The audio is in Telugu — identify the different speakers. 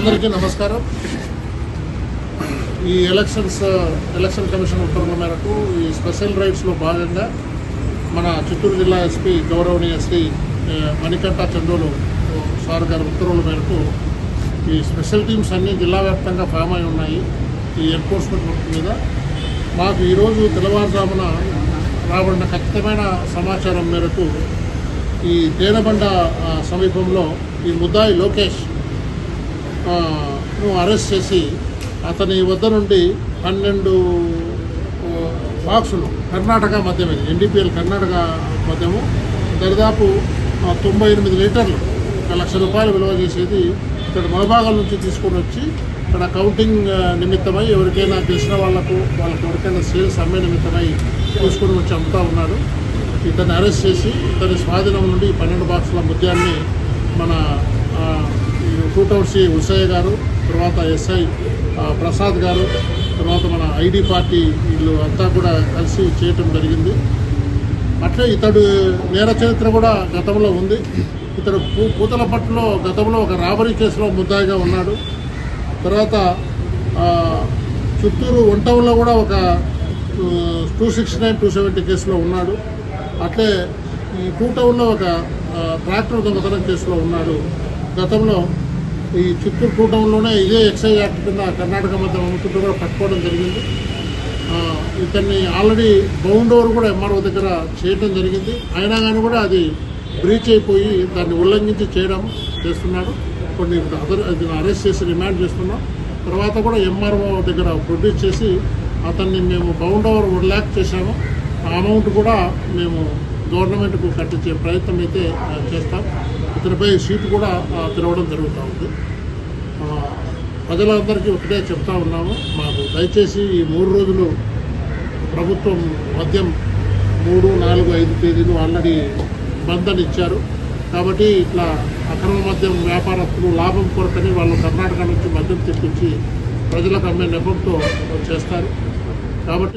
Speaker 1: అందరికీ నమస్కారం. ఈ ఎలక్షన్స్ ఎలక్షన్ కమిషన్ ఉత్తర్వుల మేరకు ఈ స్పెషల్ రైడ్స్లో భాగంగా మన చిత్తూరు జిల్లా ఎస్పీ గౌరవనీయ శ్రీ మణికంఠ చంద్రులు సార్ గారి ఉత్తర్వుల మేరకు ఈ స్పెషల్ టీమ్స్ అన్నీ జిల్లా వ్యాప్తంగా ఫామ్ అయి ఉన్నాయి ఈ ఎన్ఫోర్స్మెంట్ వర్క్ మీద. మాకు ఈరోజు తెల్లవారుజామున రాబడిన ఖచ్చితమైన సమాచారం మేరకు ఈ తేనబండ సమీపంలో ఈ ముద్దాయి లోకేష్ అరెస్ట్ చేసి అతని వద్ద నుండి పన్నెండు బాక్సులు కర్ణాటక మద్యం ఇది ఎన్డీపీఎల్ కర్ణాటక మద్యము. దరిదాపు తొంభై ఎనిమిది లీటర్లు ఒక లక్ష రూపాయలు విలువ చేసేది ఇక్కడ మొలభాగం నుంచి తీసుకొని వచ్చి ఇక్కడ కౌంటింగ్ నిమిత్తమై ఎవరికైనా తెలిసిన వాళ్ళకు వాళ్ళకి ఎవరికైనా సేల్స్ అమ్మే నిమిత్తమై తీసుకొని వచ్చి అమ్ముతా ఉన్నాడు. ఇతన్ని అరెస్ట్ చేసి ఇతని స్వాధీనం నుండి పన్నెండు బాక్సుల ముద్యాన్ని మన ఆ, టూ టౌన్ సి ఉసయ్య గారు తర్వాత ఎస్ఐ ప్రసాద్ గారు తర్వాత మన ఐడి పార్టీ వీళ్ళు అంతా కూడా కలిసి చేయటం జరిగింది. అట్లే ఇతడు నేర చరిత్ర కూడా గతంలో ఉంది. ఇతడు పూ పూతలపట్టులో గతంలో ఒక రాబరీ కేసులో ముద్దాయిగా ఉన్నాడు. తర్వాత చిత్తూరు వంటంలో కూడా ఒక two sixty nine two seventy కేసులో ఉన్నాడు. అట్లే ఈ టూ టౌన్లో ఒక ట్రాక్టర్ దొంగతనం కేసులో ఉన్నాడు. గతంలో ఈ చిత్తూరు టూ టౌన్లోనే ఇదే ఎక్సైజ్ యాక్ట్ కింద కర్ణాటక మధ్య అమ్ముతుంటూ కూడా పట్టుకోవడం జరిగింది. ఇతన్ని ఆల్రెడీ బౌండ్ ఓవర్ కూడా ఎంఆర్ఓ దగ్గర చేయడం జరిగింది. అయినా కానీ కూడా అది బ్రీచ్ అయిపోయి దాన్ని ఉల్లంఘించి చేయడం చేస్తున్నాడు. కొన్ని అదర్ అరెస్ట్ చేసి రిమాండ్ చేస్తున్నాం. తర్వాత కూడా ఎంఆర్ఓ దగ్గర ప్రొడ్యూస్ చేసి అతన్ని మేము బౌండ్ ఓవర్ వన్ ల్యాక్ చేశాము. ఆ అమౌంట్ కూడా మేము గవర్నమెంట్కు కట్టించే ప్రయత్నం అయితే చేస్తాం. అతనిపై సీటు కూడా తెరవడం జరుగుతూ ఉంది. ప్రజలందరికీ ఒకటే చెప్తా ఉన్నాము. మాకు దయచేసి ఈ మూడు రోజులు ప్రభుత్వం మద్యం మూడు నాలుగు ఐదు తేదీలు ఆల్రెడీ బంద్ ఇచ్చారు. కాబట్టి ఇట్లా అక్రమ మద్యం వ్యాపారస్తులు లాభం కొరకని వాళ్ళు కర్ణాటక నుంచి మద్యం తెప్పించి ప్రజలకు అమ్మే నెపంతో చేస్తారు. కాబట్టి